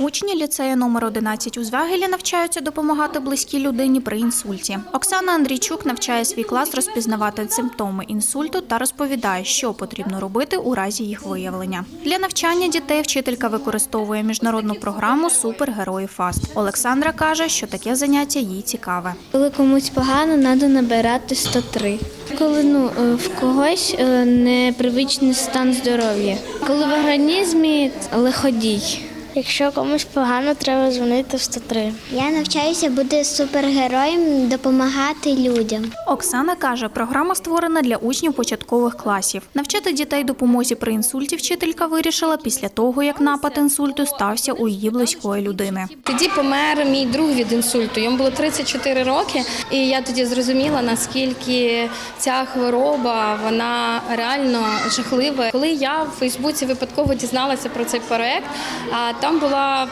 Учні ліцею номер 11 у Звягелі навчаються допомагати близькій людині при інсульті. Оксана Андрійчук навчає свій клас розпізнавати симптоми інсульту та розповідає, що потрібно робити у разі їх виявлення. Для навчання дітей вчителька використовує міжнародну програму Супергерої Фаст. Олександра каже, що таке заняття їй цікаве. Коли комусь погано, треба набирати 103. Коли ну, е, в когось е, непривичний стан здоров'я. Коли в організмі лиходій. Якщо комусь погано, треба дзвонити в 103. Я навчаюся бути супергероєм, допомагати людям. Оксана каже, програма створена для учнів початкових класів. Навчати дітей допомозі при інсульті вчителька вирішила після того, як напад інсульту стався у її близької людини. Тоді помер мій друг від інсульту. Йому було 34 роки, і я тоді зрозуміла, наскільки ця хвороба вона реально жахлива. Коли я в Фейсбуці випадково дізналася про цей проект, а там була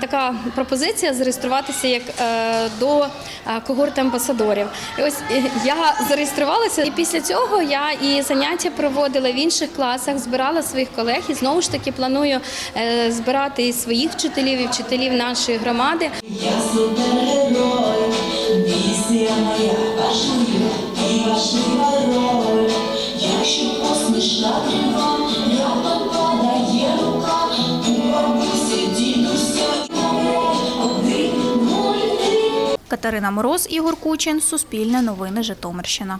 така пропозиція зареєструватися як е, до е, когорти амбасадорів. І ось я зареєструвалася, і після цього я і заняття проводила в інших класах, збирала своїх колег і знову ж таки планую е, збирати і своїх вчителів, і вчителів нашої громади. Я супергерой, місія моя важлива і важлива роль. Якщо посмішна крива, Катерина Мороз, Ігор Кучин, Суспільне новини Житомирщина.